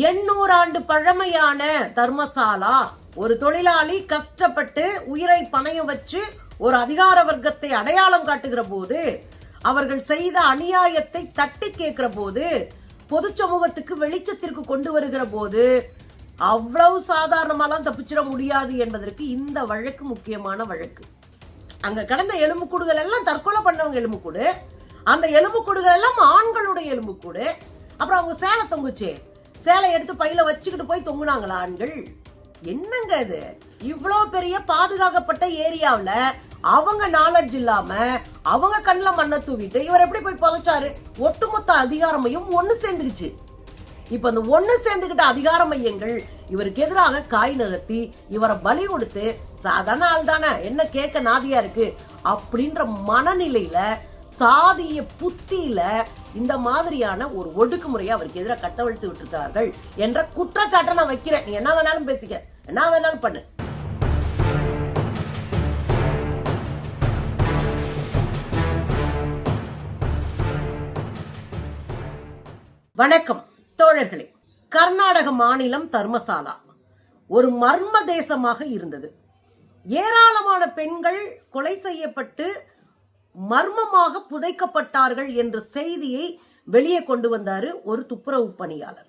எண்ணூறு ஆண்டு பழமையான தர்மசாலா. ஒரு தொழிலாளி கஷ்டப்பட்டு உயிரை பணயம் வச்சு ஒரு அதிகார வர்க்கத்தை அடையாளம் காட்டுகிற போது அவர்கள் செய்த அநியாயத்தை தட்டி கேட்கிற போது பொது சமூகத்துக்கு வெளிச்சத்திற்கு கொண்டு வருகிற போது அவ்வளவு சாதாரணமாலாம் தப்பிச்சிட முடியாது என்பதற்கு இந்த வழக்கு முக்கியமான வழக்கு. அங்க கடந்த எலும்புக்கூடுகள் எல்லாம் தற்கொலை பண்ணவங்க எலும்புக்கூடு அந்த எலும்புக்கூடுகள் எல்லாம் ஆண்களுடைய எலும்புக்கூடு அப்புறம் அவங்க சேலை தொங்குச்சே. சேலை எடுத்து பையில வச்சுக்கிட்டு போய் தொங்குனாங்களா ஆண்கள்? என்னங்க இது? இவ்வளோ பெரிய பாதுகாக்கப்பட்ட ஏரியாவில் அவங்க நாலெட்ஜ் இல்லாம அவங்க கண்ணில் மண்ணை தூவிட்டு இவர் எப்படி போய் புதைச்சாரு? ஒட்டுமொத்த அதிகாரமையும் ஒன்று சேர்ந்துருச்சு. இப்ப அந்த ஒண்ணு சேர்ந்துகிட்ட அதிகார மையங்கள் இவருக்கு எதிராக காய் நகர்த்தி இவரை பலி கொடுத்து சாதாரண ஆள் தானே என்ன கேட்க நாதியா இருக்கு? அப்படின்ற மனநிலையில சாதிய புத்தியில இந்த மாதிரியான ஒரு ஒடுக்குமுறையை அவருக்கு எதிராக கட்டவிழ்த்து விட்டுருக்கார்கள் என்ற குற்றச்சாட்டை நான் வைக்கிறேன். நீ என்ன வேணாலும் பேசிக்க. என்ன வேணாலும் பண்ணு. வணக்கம் தோழர்களே. கர்நாடக மாநிலம் தர்மசாலா. ஒரு மர்ம தேசமாக இருந்தது. ஏராளமான பெண்கள் கொலை செய்யப்பட்டு மர்மமாக புதைக்கப்பட்டார்கள் என்ற செய்தியை வெளியே கொண்டு வந்தாரு ஒரு துப்புரவு பணியாளர்.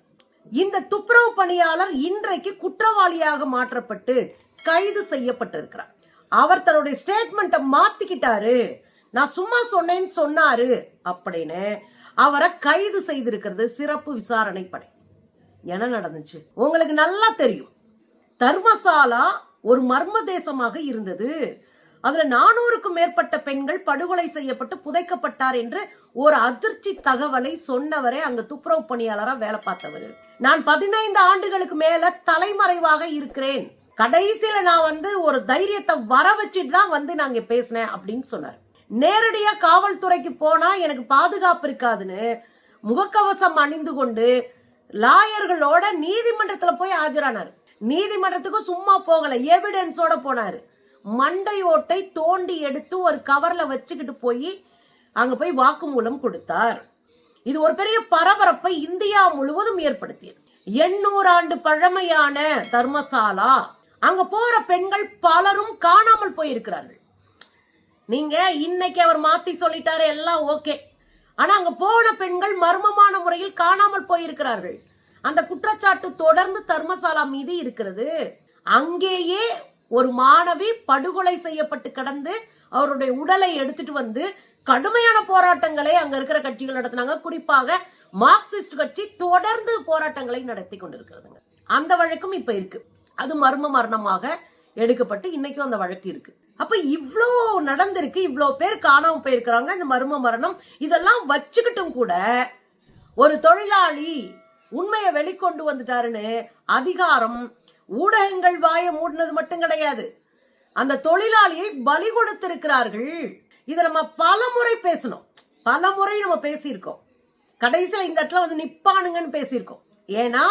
இந்த துப்புரவு பணியாளர் இன்றைக்கு குற்றவாளியாக மாற்றப்பட்டு கைது செய்யப்பட்டிருக்கிறார். அவர் தன்னுடைய ஸ்டேட்மெண்ட்டை மாத்திக்கிட்டாரு. நான் சும்மா சொன்னேன்னு சொன்னாரு அப்படின்னு அவரை கைது செய்திருக்கிறது சிறப்பு விசாரணை படை. என்ன நடந்துச்சு? உங்களுக்கு நல்லா தெரியும். தர்மசாலா ஒரு மர்ம தேசமாக இருந்தது. அதுல நானூறுக்கும் மேற்பட்ட பெண்கள் படுகொலை செய்யப்பட்டு புதைக்கப்பட்டார் என்று ஒரு அதிர்ச்சி தகவலை சொன்னவரே அங்க துப்புரவு பணியாளரா வேலை பார்த்தவர். நான் பதினைந்து ஆண்டுகளுக்கு மேல தலைமறைவாக இருக்கிறேன். கடைசியில நான் வந்து ஒரு தைரியத்தை வர வச்சுட்டு தான் வந்து நாங்க பேசினேன் அப்படின்னு சொன்னார். நேரடியா காவல்துறைக்கு போனா எனக்கு பாதுகாப்பு இருக்காதுன்னு முகக்கவசம் அணிந்து கொண்டு லாயர்களோட நீதிமன்றத்துல போய் ஆஜரானார். நீதிமன்றத்துக்கு சும்மா போகல எவிடன்ஸோட போனாரு. மண்டை ஓட்டை தோண்டி எடுத்து ஒரு கவர்ல வச்சுக்கிட்டு போய் அங்க போய் வாக்குமூலம் கொடுத்தார். இது ஒரு பெரிய பரபரப்பை இந்தியா முழுவதும் ஏற்படுத்தியது. எண்ணூறு ஆண்டு பழமையான தர்மசாலா. அங்க போற பெண்கள் பலரும் காணாமல் போயிருக்கிறார்கள். நீங்க இன்னைக்கு அவர் மாத்தி சொல்லிட்டாரு எல்லாம் ஓகே. ஆனா அங்க போன பெண்கள் மர்மமான முறையில் காணாமல் போயிருக்கிறார்கள். அந்த குற்றச்சாட்டு தொடர்ந்து தர்மசாலா மீது இருக்கிறது. அங்கேயே ஒரு மாணவி படுகொலை செய்யப்பட்டு கடந்து அவருடைய உடலை எடுத்துட்டு வந்து கடுமையான போராட்டங்களை அங்க இருக்கிற கட்சிகள் நடத்தினாங்க. குறிப்பாக மார்க்சிஸ்ட் கட்சி தொடர்ந்து போராட்டங்களை நடத்தி கொண்டிருக்கிறதுங்க. அந்த வழக்கும் இப்ப இருக்கு. அது மர்ம மரணமாக எடுக்கப்பட்டு இன்னைக்கும் அந்த வழக்கு இருக்கு. அப்ப இவ்ளோ நடந்திருக்கு இவ்வளோ பேர் காணாம போயிருக்கிறாங்க இந்த மர்ம மரணம். இதெல்லாம் வச்சுக்கிட்டும் கூட ஒரு தொழிலாளி உண்மையை வெளிக்கொண்டு வந்துட்டாருன்னு அதிகாரம் ஊடகங்கள் வாய மூடினது மட்டும் கிடையாது. அந்த தொழிலாளியை பலி கொடுத்திருக்கிறார்கள். இதை நம்ம பல முறை பேசணும். பல முறை நம்ம பேசியிருக்கோம். கடைசியில் இந்த இடத்துல வந்து நிப்பானுங்கன்னு பேசியிருக்கோம். ஏன்னா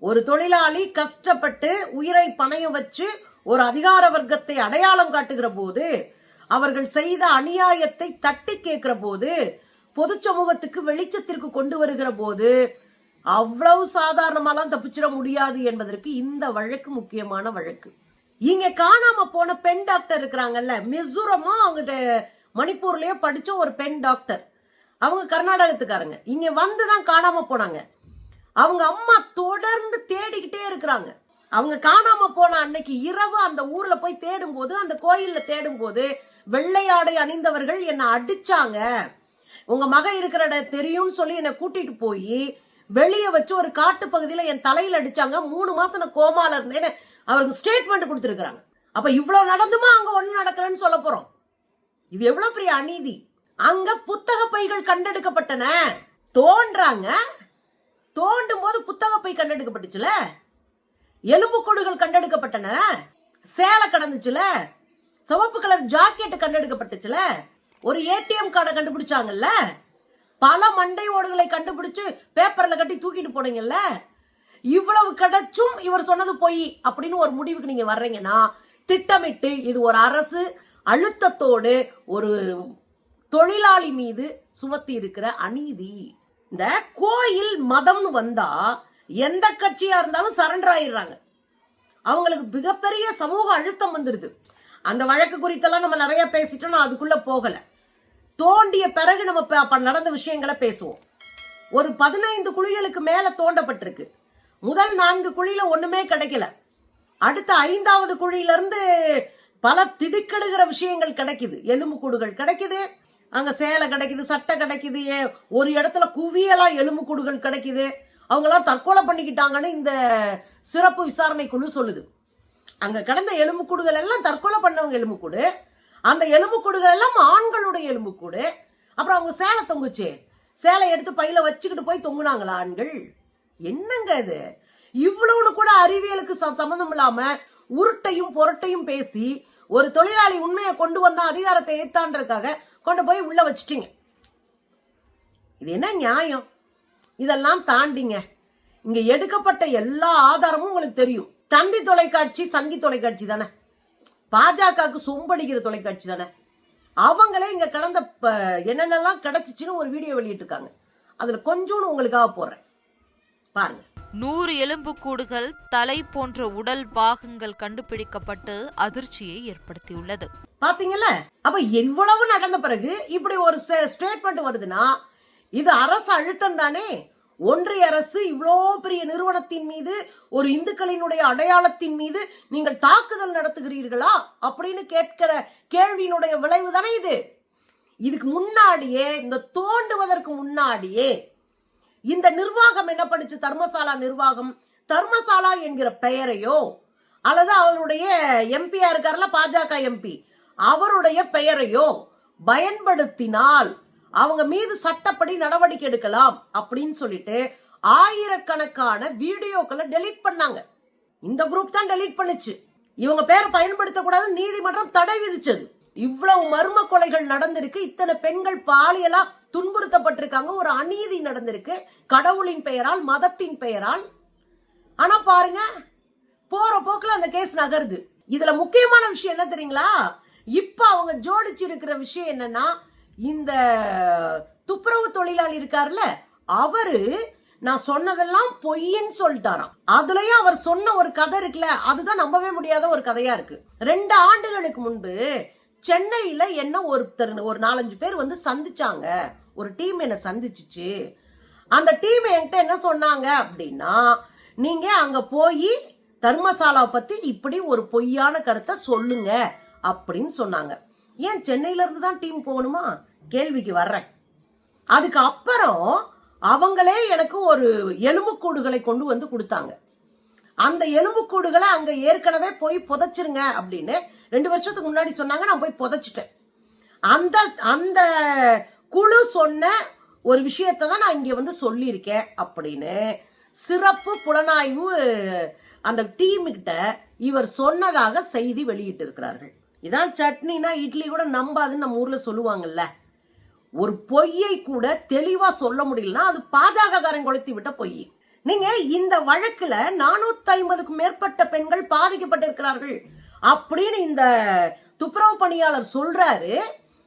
ஒரு தொழிலாளி கஷ்டப்பட்டு உயிரை பணயம் வச்சு ஒரு அதிகார வர்க்கத்தை அடையாளம் காட்டுகிற போது அவர்கள் செய்த அநியாயத்தை தட்டி கேட்கிற போது பொது சமூகத்துக்கு வெளிச்சத்திற்கு கொண்டு வருகிற போது அவ்வளவு சாதாரணமாலாம் தப்பிச்சிட முடியாது என்பதற்கு இந்த வழக்கு முக்கியமான வழக்கு. இங்க காணாம போன பெண் டாக்டர் இருக்கிறாங்கல்ல மிசோரமா அவங்ககிட்ட மணிப்பூர்லயே படிச்ச ஒரு பெண் டாக்டர். அவங்க கர்நாடகத்துக்காரங்க. இங்க வந்துதான் காணாம போனாங்க. அவங்க அம்மா தொடர்ந்து தேடிக்கிட்டே இருக்கிறாங்க. அவங்க காணாம போன அன்னைக்கு இரவு அந்த ஊர்ல போய் தேடும் போது அந்த கோயில்ல தேடும் போது வெள்ளையாடை அணிந்தவர்கள் என்னை அடிச்சாங்க. உங்க மக இருக்கிற தெரியும்னு சொல்லி என்னை கூட்டிட்டு போய் வெளியே வச்சு ஒரு காட்டு பகுதியில் என் தலையில் அடிச்சாங்க. மூணு மாசம் நான் கோமால இருந்தேன்னு அவருக்கு ஸ்டேட்மெண்ட் கொடுத்துருக்குறாங்க. அப்ப இவ்வளவு நடந்துமா? அங்க ஒண்ணு நடக்கலன்னு சொல்ல போறோம். இது எவ்வளவு பெரிய அநீதி. அங்க புத்தக பைகள் கண்டெடுக்கப்பட்டன. தோன்றாங்க. தோண்டும் போது புத்தக பை கண்டெடுக்கப்பட்டுச்சுல? எலும்புக்கூடுகள் கண்டெடுக்கப்பட்டன. சேலை கடந்துச்சுல? சிவப்பு கலர் ஜாக்கெட் கண்டெடுக்கப்பட்டுச்சுல? ஒரு ஏடிஎம் கார்டை கண்டுபிடிச்சாங்கல்ல? பல மண்டை ஓடுகளை கண்டுபிடிச்சு பேப்பர்ல கட்டி தூக்கிட்டு போனீங்கல்ல? இவ்வளவு கிடைச்சும் இவர் சொன்னது பொய் அப்படின்னு ஒரு முடிவுக்கு நீங்க வர்றீங்கன்னா திட்டமிட்டு இது ஒரு அரசு அழுத்தத்தோடு ஒரு தொழிலாளி மீது சுமத்தி இருக்கிற அநீதி. இந்த கோயில் மதம்னு வந்தா எந்த கட்சியா இருந்தாலும் சரண்டர் ஆயிடுறாங்க. அவங்களுக்கு மிகப்பெரிய சமூக அழுத்தம் வந்துடுது அந்த வழக்கு குறித்தெல்லாம் நம்ம நிறைய பேசிட்டோம் நான் அதுக்குள்ள போகலை. தோண்டிய பிறகு நம்ம அப்ப நடந்த விஷயங்களை பேசுவோம். ஒரு பதினைந்து குழிகளுக்கு மேல தோண்டப்பட்டிருக்கு. முதல் நான்கு குழியில ஒண்ணுமே கிடைக்கல. அடுத்த ஐந்தாவது குழியில இருந்து பல திடுக்கெடுகிற விஷயங்கள் கிடைக்குது. எலும்புக்கூடுகள் கிடைக்குது. அங்க சேலை கிடைக்குது சட்டை கிடைக்குது. ஒரு இடத்துல குவியலா எலும்புக்கூடுகள் கிடைக்குது. அவங்கெல்லாம் தற்கொலை பண்ணிக்கிட்டாங்கன்னு இந்த சிறப்பு விசாரணை குழு சொல்லுது. அங்க கிடந்த எலும்புக்கூடுகள் எல்லாம் தற்கொலை பண்ணவங்க எலும்புக்கூடு. அந்த எலும்புக்கூடுகள் எல்லாம் ஆண்களுடைய எலும்புக்கூடு. அப்புறம் அவங்க சேலை தொங்குச்சு. சேலை எடுத்து பையில வச்சுக்கிட்டு போய் தொங்குனாங்களா ஆண்கள்? என்னங்க இது இவ்வளவுன்னு கூட அறிவியலுக்கு ச- சம்மந்தம் இல்லாம உருட்டையும் பொருட்டையும் பேசி ஒரு தொழிலாளி உண்மையை கொண்டு வந்தா அதிகாரத்தை ஏத்தான்றதுக்காக கொண்டு போய் உள்ள வச்சுட்டீங்க. இது என்ன நியாயம்? இதெல்லாம் தாண்டிங்க. இங்க எடுக்கப்பட்ட எல்லா ஆதாரமும் உங்களுக்கு தெரியும். தந்தி தொலைக்காட்சி சங்கி தொலைக்காட்சி தானே? பாஜகவுக்கு சொம்படிக்கிற தொலைக்காட்சி தானே? அவங்களே இங்க கடந்த என்னென்னலாம் கிடைச்சிச்சுன்னு ஒரு வீடியோ வெளியிட்டிருக்காங்க. அதுல கொஞ்சோன்னு உங்களுக்காக போடுறேன். பாருங்க. நூறு எலும்புக்கூடுகள் தலை போன்ற உடல் பாகங்கள் கண்டுபிடிக்கப்பட்டு அதிர்ச்சியை ஏற்படுத்தியுள்ளது. பாத்தீங்கல்ல? அப்ப எவ்வளவு நடந்த பிறகு இப்படி ஒரு ஸ்டேட்மெண்ட் வருதுன்னா இது அரசு அழுத்தம் தானே? ஒன்றிய அரசு இவ்வளோ பெரிய நிறுவனத்தின் மீது ஒரு இந்துக்களினுடைய அடையாளத்தின் மீது நீங்கள் தாக்குதல் நடத்துகிறீர்களா அப்படின்னு கேட்கிற கேள்வியினுடைய விளைவு தானே இது. இதுக்கு முன்னாடியே இந்த தோண்டுவதற்கு முன்னாடியே இந்த நிர்வாகம் என்ன பண்ணுச்சு? தர்மசாலா நிர்வாகம். தர்மசாலா என்கிற பெயரையோ அல்லது அவருடைய எம்பியா இருக்கார்ல பாஜக எம்பி அவருடைய பெயரையோ பயன்படுத்தினால் அவங்க மீது சட்டப்படி நடவடிக்கை எடுக்கலாம் அப்படின்னு சொல்லிட்டு ஆயிரக்கணக்கான வீடியோக்களை டெலீட் பண்ணாங்க. இந்த குரூப் தான் டெலீட் பண்ணுச்சு. இவங்க பேரை பயன்படுத்தக்கூடாது நீதிமன்றம் தடை விதிச்சது. இவ்வளவு மர்ம கொலைகள் நடந்திருக்கு. இத்தனை பெண்கள் பாலியலா துன்புறுத்தப்பட்டிருக்காங்க. ஒரு அநீதி நடந்திருக்கு. கடவுளின் பெயரால் மதத்தின் பெயரால். ஆனா பாருங்க போற போக்குல அந்த கேஸ் நகருது. இதுல முக்கியமான விஷயம் என்ன தெரியுங்களா? இப்ப அவங்க ஜோடிச்சு இருக்கிற விஷயம் என்னன்னா இந்த துப்புரவு தொழிலாளி இருக்கார்ல அவரு நான் சொன்னதெல்லாம் பொய்ன்னு சொல்லிட்டாராம். அதுலயும் அவர் சொன்ன ஒரு கதை இருக்குல்ல அதுதான் நம்பவே முடியாத ஒரு கதையா இருக்கு. ரெண்டு ஆண்டுகளுக்கு முன்பு சென்னையில என்ன ஒருத்தர் ஒரு நாலஞ்சு பேர் வந்து சந்திச்சாங்க. ஒரு டீம் என்ன சந்திச்சுச்சு. அந்த டீம் என்கிட்ட என்ன சொன்னாங்க அப்படின்னா நீங்க அங்க போய் தர்மசாலா பத்தி இப்படி ஒரு பொய்யான கருத்தை சொல்லுங்க அப்படின்னு சொன்னாங்க. ஏன் சென்னையில இருந்து தான் டீம் போகணுமா? கேள்விக்கு வர்றேன். அதுக்கு அப்புறம் அவங்களே எனக்கு ஒரு எலும்புக்கூடுகளை கொண்டு வந்து கொடுத்தாங்க. அந்த எலும்புக்கூடுகளை அங்க ஏற்கனவே போய் புதைச்சிருங்க அப்படின்னு ரெண்டு வருஷத்துக்கு முன்னாடி சொன்னாங்க நான் போய் புதைச்சிட்டேன். அந்த அந்த குழு சொன்ன ஒரு விஷயத்தை தான் நான் இங்க வந்து சொல்லியிருக்கேன் அப்படின்னு சிறப்பு புலனாய்வு அந்த டீமுக்கிட்ட இவர் சொன்னதாக செய்தி வெளியிட்டு இருக்கிறார்கள் இதான் சட்னினா இட்லி கூட நம்பாதுன்னு நம்ம ஊர்ல சொல்லுவாங்கல்ல. ஒரு பொய்யை கூட தெளிவா சொல்ல முடியலன்னா அது பாஜக கொளுத்தி விட்ட பொய். நீங்க இந்த வழக்குல நானூத்தி ஐம்பதுக்கு மேற்பட்ட பெண்கள் பாதிக்கப்பட்டிருக்கிறார்கள் அப்படின்னு இந்த துப்புரவு பணியாளர் சொல்றாரு.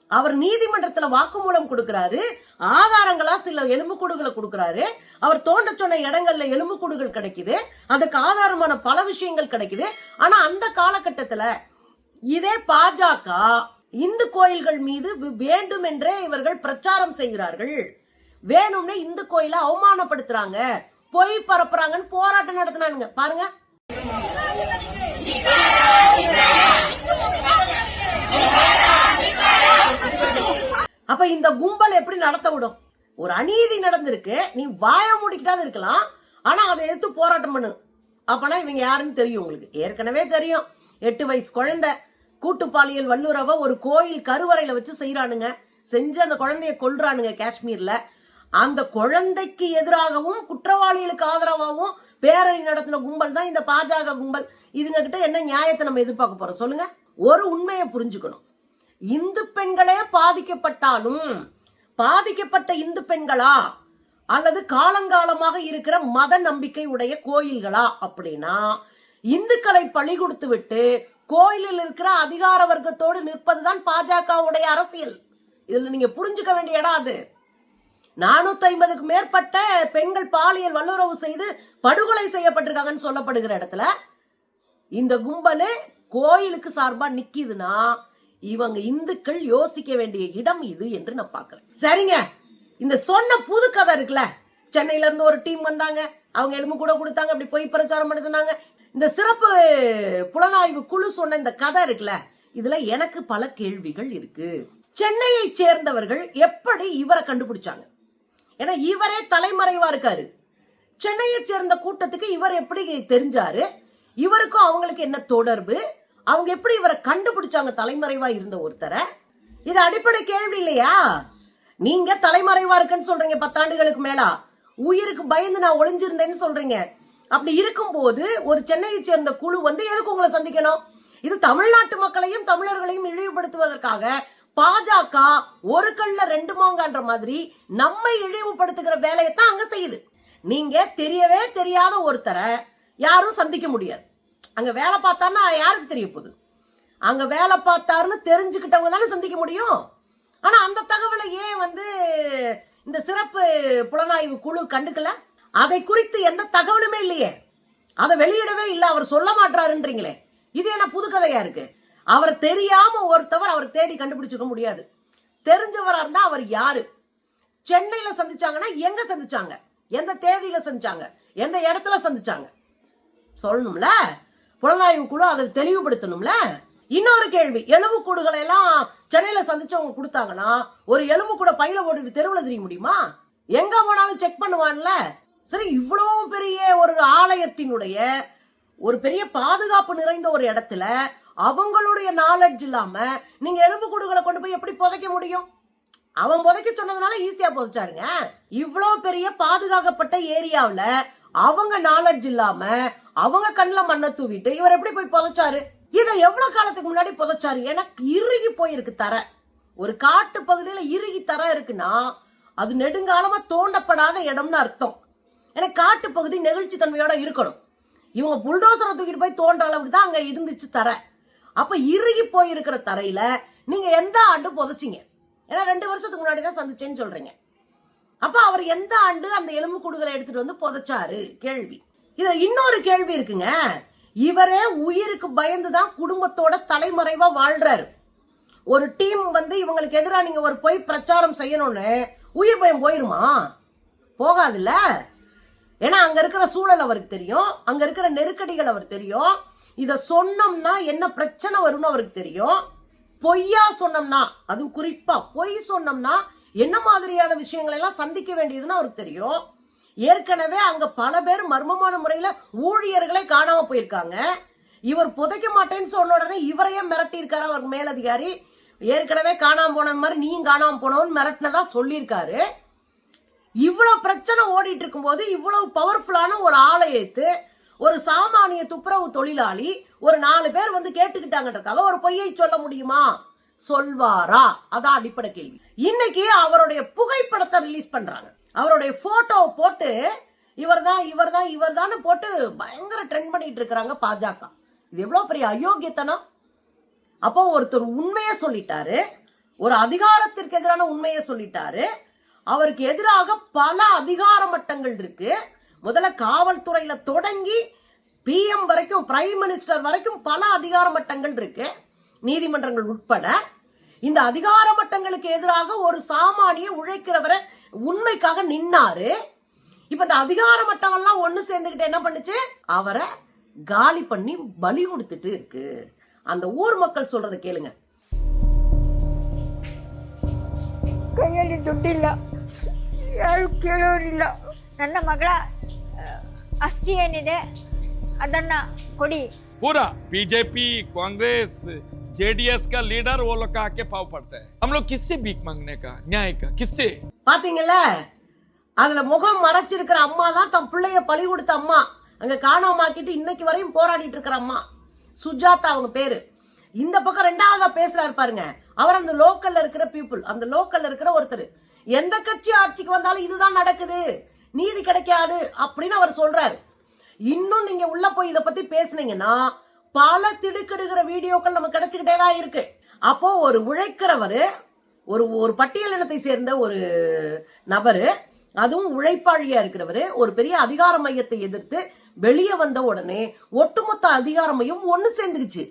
அவர் நீதிமன்றத்துல வாக்குமூலம் கொடுக்கிறாரு. ஆதாரங்களா சில எலும்புக்கூடுகளை கொடுக்கிறாரு. அவர் தோண்ட சொன்ன இடங்கள்ல எலும்புக்கூடுகள் கிடைக்குது. அதுக்கு ஆதாரமான பல விஷயங்கள் கிடைக்குது. ஆனா அந்த காலகட்டத்துல இதே பாஜக இந்து கோயில்கள் மீது வேண்டுமென்றே இவர்கள் பிரச்சாரம் செய்கிறார்கள். வேணும்னே இந்து கோயிலை அவமானப்படுத்துறாங்க. பொய் பரப்புறாங்கன்னு போராட்டம் நடத்தினானுங்க. பாருங்க. அப்ப இந்த கும்பல் எப்படி நடத்த விடும்? ஒரு அநீதி நடந்திருக்கு. நீ வாய மூடிக்கிட்டாது இருக்கலாம். ஆனா அதை எடுத்து போராட்டம் பண்ணு. அப்பனா இவங்க யாருன்னு தெரியும் உங்களுக்கு. ஏற்கனவே தெரியும். எட்டு வயசு குழந்தை. கூட்டுப்பாளியல் வல்லுறவை ஒரு கோயில் கருவறையில வச்சு செய்யறானுங்க செஞ்சு அந்த குழந்தைய கொல்றானுங்க காஷ்மீர்ல. அந்த குழந்தைக்கு எதிராகவும் குற்றவாளிகளுக்கு ஆதரவாகவும் பேரணி நடத்தின கும்பல் தான் இந்த பாஜக கும்பல். இதுங்க கிட்ட என்ன நியாயத்தை நம்ம எதிர்பார்க்க போறோம்? சொல்லுங்க. ஒரு உண்மையை புரிஞ்சுக்கணும். இந்து பெண்களே பாதிக்கப்பட்டாலும் பாதிக்கப்பட்ட இந்து பெண்களா? அல்லது காலங்காலமாக இருக்கிற மத நம்பிக்கை உடைய கோயில்களா? அப்படின்னா இந்துக்களை பழி கொடுத்து விட்டு கோயிலில் இருக்கிற அதிகார வர்க்கத்தோடு நிற்பதுதான் பாஜகவுடைய அரசியல். இதுல நீங்க புரிஞ்சுக்க வேண்டிய இடம் அது. நானூத்தி ஐம்பதுக்கு மேற்பட்ட பெண்கள் பாலியல் வல்லுறவு செய்து படுகொலை செய்யப்பட்டிருக்காங்கன்னு சொல்லப்படுகிற இடத்துல இந்த கும்பலு கோயிலுக்கு சார்பா நிக்கிதுன்னா இவங்க இந்துக்கள் யோசிக்க வேண்டிய இடம் இது என்று நான் பாக்குறேன் சரிங்க. இந்த சொன்ன புது கதை இருக்குல்ல. சென்னையில இருந்து ஒரு டீம் வந்தாங்க. அவங்க எலும்பு கூட கொடுத்தாங்க. அப்படி போய் பிரச்சாரம் பண்ண சொன்னாங்க. இந்த சிறப்பு புலனாய்வு குழு சொன்ன இந்த கதை இருக்குல்ல இதுல எனக்கு பல கேள்விகள் இருக்கு. சென்னையை சேர்ந்தவர்கள் எப்படி இவரை கண்டுபிடிச்சாங்க? ஏன்னா இவரே தலைமறைவா இருக்காரு. சென்னையை சேர்ந்த கூட்டத்துக்கு இவர் எப்படி தெரிஞ்சாரு? இவருக்கும் அவங்களுக்கு என்ன தொடர்பு? அவங்க எப்படி இவரை கண்டுபிடிச்சாங்க தலைமறைவா இருந்த ஒருத்தரை? இது அடிப்படை கேள்வி இல்லையா? நீங்க தலைமறைவா இருக்குன்னு சொல்றீங்க பத்தாண்டுகளுக்கு மேலா. உயிருக்கு பயந்து நான் ஒளிஞ்சிருந்தேன்னு சொல்றீங்க. அப்படி இருக்கும்போது ஒரு சென்னையை சேர்ந்த குழு வந்து எதுக்கு உங்களை சந்திக்கணும்? இது தமிழ்நாட்டு மக்களையும் தமிழர்களையும் இழிவுபடுத்துவதற்காக பாஜக ஒரு கல்ல ரெண்டு மாங்கன்ற மாதிரி நம்மை இழிவுபடுத்துகிற வேலையை தான் அங்க செய்யுது. நீங்க தெரியவே தெரியாத ஒருத்தரை யாரும் சந்திக்க முடியாது. அங்க வேலை பார்த்தான்னா யாருக்கு தெரிய போகுது? அங்க வேலை பார்த்தாருன்னு தெரிஞ்சுக்கிட்டவங்க தானே சந்திக்க முடியும். ஆனா அந்த தகவலை ஏன் வந்து இந்த சிறப்பு புலனாய்வு குழு கண்டுக்கல? அதை குறித்து எந்த தகவலுமே இல்லையே. அதை வெளியிடவே இல்லை அவர் சொல்ல மாட்டாருன்றீங்களே. இது என்ன புது கதையா இருக்கு? அவர் தெரியாம ஒருத்தவர் அவர் தேடி கண்டுபிடிச்சிக்க முடியாது. தெரிஞ்சவரா இருந்தா அவர் யாரு? சென்னையில சந்திச்சாங்கன்னா எங்க சந்திச்சாங்க? எந்த தேதியில சந்திச்சாங்க? எந்த இடத்துல சந்திச்சாங்க? சொல்லணும்ல? புலனாய்வு குழு அதை தெளிவுபடுத்தணும்ல? இன்னொரு கேள்வி எலும்புக்கூடுகளை எல்லாம் சென்னையில சந்திச்சவங்க கொடுத்தாங்கன்னா ஒரு எலும்பு கூட பையில போட்டுட்டு தெருவில் தெரிய முடியுமா? எங்க போனாலும் செக் பண்ணுவான்ல? சரி இவ்வளோ பெரிய ஒரு ஆலயத்தினுடைய ஒரு பெரிய பாதுகாப்பு நிறைந்த ஒரு இடத்துல அவங்களுடைய நாலெட்ஜ் இல்லாம நீங்க எலும்பு கூடுகளை கொண்டு போய் எப்படி புதைக்க முடியும்? அவன் புதைக்க சொன்னதுனால ஈஸியா புதைச்சாருங்க. இவ்வளோ பெரிய பாதுகாக்கப்பட்ட ஏரியாவில் அவங்க நாலெட்ஜ் இல்லாம அவங்க கண்ணில் மண்ணை தூவிட்டு இவர் எப்படி போய் புதைச்சாரு? இதை எவ்வளவு காலத்துக்கு முன்னாடி புதைச்சாரு? எனக்கு இறுகி போயிருக்கு தர. ஒரு காட்டு பகுதியில இறுகி தர இருக்குன்னா அது நெடுங்காலமா தோண்டப்படாத இடம்னு அர்த்தம். ஏன்னா காட்டு பகுதி நெகிழ்ச்சி தன்மையோட இருக்கணும். இவங்க புல்டோசரை தூக்கிட்டு போய் தோன்ற அளவுக்கு தான் அங்கே இருந்துச்சு தர. அப்ப இறுகி போயிருக்கிற தரையில நீங்க எந்த ஆண்டு புதைச்சிங்க? ஏன்னா ரெண்டு வருஷத்துக்கு முன்னாடி தான் சந்திச்சேன்னு சொல்றீங்க. அப்ப அவர் எந்த ஆண்டு அந்த எலும்பு கூடுகளை எடுத்துட்டு வந்து புதைச்சாரு? கேள்வி. இதுல இன்னொரு கேள்வி இருக்குங்க. இவரே உயிருக்கு பயந்துதான் குடும்பத்தோட தலைமறைவா வாழ்றாரு. ஒரு டீம் வந்து இவங்களுக்கு எதிராக நீங்க ஒரு பொய் பிரச்சாரம் செய்யணும்னு உயிர் பயம் போயிருமா? போகாதுல்ல? ஏன்னா அங்க இருக்கிற சூழல் அவருக்கு தெரியும். அங்க இருக்கிற நெருக்கடிகள் அவர் தெரியும். இத சொன்னோம்னா என்ன பிரச்சனை வரும்னு அவருக்கு தெரியும். பொய்யா சொன்னோம்னா அதுவும் குறிப்பா பொய் சொன்னோம்னா என்ன மாதிரியான விஷயங்களை எல்லாம் சந்திக்க வேண்டியதுன்னு அவருக்கு தெரியும். ஏற்கனவே அங்க பல பேர் மர்மமான முறையில ஊழியர்களை காணாம போயிருக்காங்க. இவர் புதைக்க மாட்டேன்னு சொன்ன உடனே இவரையே மிரட்டி இருக்காரு அவர் மேலதிகாரி. ஏற்கனவே காணாம போன மாதிரி நீயும் காணாம போனவன் மிரட்டினதா சொல்லியிருக்காரு. இவ்வளவு பிரச்சனை ஓடிட்டு இருக்கும்போது இவ்வளவு பவர்ஃபுல்லான ஒரு ஆளை ஏத்து ஒரு சாமானிய துப்புரவு தொழிலாளி ஒரு நாலு பேர் வந்து கேட்டுக்கிட்டாங்கன்றக்காக ஒரு பொய்யை சொல்ல முடியுமா? சொல்வாரா? அதான் அடிப்படை கேள்வி. இன்னைக்கு அவருடைய புகைப்படத்தை ரிலீஸ் பண்றாங்க. அவருடைய போட்டோ போட்டு இவர்தான் இவர்தான் இவர்தான் போட்டு பயங்கர ட்ரெண்ட் பண்ணிட்டு இருக்கிறாங்க பாஜக. இது எவ்வளவு பெரிய அயோக்கியத்தனம்? அப்போ ஒருத்தர் உண்மையை சொல்லிட்டாரு ஒரு அதிகாரத்திற்கு எதிரான உண்மையை சொல்லிட்டாரு அவருக்கு எதிராக பல அதிகார மட்டங்கள் இருக்கு. முதல்ல காவல்துறையில தொடங்கி பிஎம் வரைக்கும் பிரைம் மினிஸ்டர் வரைக்கும் பல அதிகார மட்டங்கள் இருக்கு. நீதிமன்றங்கள் உட்பட. இந்த அதிகார மட்டங்களுக்கு எதிராக ஒரு சாமானிய உழைக்கிறவரை உண்மைக்காக நின்னாரு. இப்ப இந்த அதிகார மட்டம் எல்லாம் ஒண்ணு சேர்ந்துகிட்டு என்ன பண்ணுச்சு? அவரை காலி பண்ணி பலி கொடுத்துட்டு இருக்கு. அந்த ஊர் மக்கள் சொல்றத கேளுங்க. கையெழுத்து துட்டு இல்லை. ಯಾರು ಕೇಳೋರಿಲ್ಲ ನನ್ನ ಮಗಳ ಆ, ಆಸ್ತಿ ಏನಿದೆ ಅದನ್ನ ಕೊಡಿ पूरा बीजेपी कांग्रेस जेडीएस का लीडर वो लोग का आके पाव पड़ता है हम लोग किससे भीख मांगने का न्याय का किससे பாத்தீங்கல்ல அதுல முகம் மறைச்சிருக்கிற அம்மா தான் தன் பிள்ளைய பழி கொடுத்த அம்மா அங்க காணாமாக்கிட்டு இன்னைக்கு வரையும் போராடிட்டு இருக்கிற அம்மா சுஜாதா அவங்க பேரு இந்த பக்கம் ரெண்டாவதா பேசுறாரு பாருங்க அவர் அந்த லோக்கல்ல இருக்கிற பீப்புள் அந்த லோக்கல்ல இருக்கிற ஒருத்தர் எந்த கட்சி ஆட்சிக்கு வந்தாலும் இதுதான் நடக்குது. நீதி கிடைக்காது அப்படின்னு அவர் சொல்றாரு. இன்னும் நீங்க உள்ள போய் இதை பத்தி பேசுனீங்கன்னா பல திடுக்கிடுகிற வீடியோக்கள் நமக்கு கிடைச்சுக்கிட்டே தான் இருக்கு. அப்போ ஒரு உழைக்கிறவரு ஒரு ஒரு பட்டியலினத்தை சேர்ந்த ஒரு நபரு அதுவும் உழைப்பாளியா இருக்கிறவரு ஒரு பெரிய அதிகார மையத்தை எதிர்த்து வெளியே வந்த உடனே ஒட்டுமொத்த அதிகார மையம் ஒன்னு சேர்ந்துருச்சு.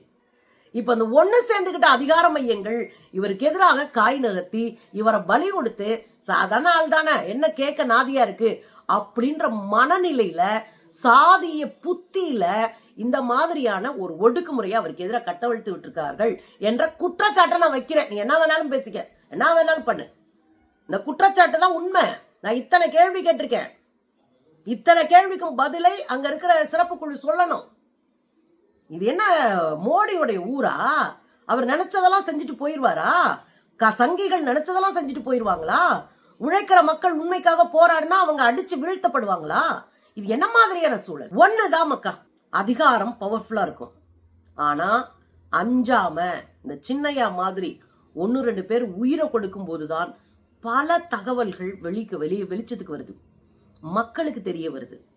இப்ப அந்த ஒண்ணு சேர்ந்துகிட்ட அதிகார மையங்கள் இவருக்கு எதிராக காய் நகர்த்தி இவரை பலி கொடுத்து சாதாரண ஆள் தானே என்ன கேட்க நாதியா இருக்கு? அப்படின்ற மனநிலையில சாதிய புத்தியில இந்த மாதிரியான ஒரு ஒடுக்குமுறையை அவருக்கு எதிராக கட்டவிழ்த்து விட்டுருக்கார்கள் என்ற குற்றச்சாட்டை நான் வைக்கிறேன். நீ என்ன வேணாலும் பேசிக்க என்ன வேணாலும் பண்ணு. இந்த குற்றச்சாட்டு தான் உண்மை. நான் இத்தனை கேள்வி கேட்டிருக்கேன். இத்தனை கேள்விக்கும் பதிலை அங்க இருக்கிற சிறப்பு குழு சொல்லணும். இது என்ன மோடியுடைய ஊரா? அவர் நினைச்சதெல்லாம் செஞ்சுட்டு போயிடுவாரா க- சங்கிகள் நினைச்சதெல்லாம் செஞ்சுட்டு போயிடுவாங்களா உழைக்கிற மக்கள் உண்மைக்காக போராடினா அவங்க அடிச்சு வீழ்த்தப்படுவாங்களா? இது என்ன மாதிரியான சூழல்? ஒண்ணுதான் மக்கா. அதிகாரம் பவர்ஃபுல்லா இருக்கும். ஆனா அஞ்சாம இந்த சின்னையா மாதிரி ஒன்னு ரெண்டு பேர் உயிரை கொடுக்கும் போதுதான் பல தகவல்கள் வெளிக்கு வெளியே வெளிச்சத்துக்கு வருது. மக்களுக்கு தெரிய வருது.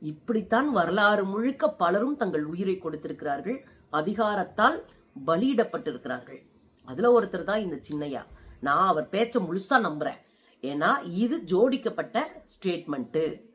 இப்படித்தான் வரலாறு முழுக்க பலரும் தங்கள் உயிரை கொடுத்திருக்கிறார்கள். அதிகாரத்தால் பலியிடப்பட்டிருக்கிறார்கள். அதுல ஒருத்தர் தான் இந்த சின்னையா. நான் அவர் பேச்ச முழுசா நம்புறேன். ஏன்னா இது ஜோடிக்கப்பட்ட ஸ்டேட்மெண்ட்டு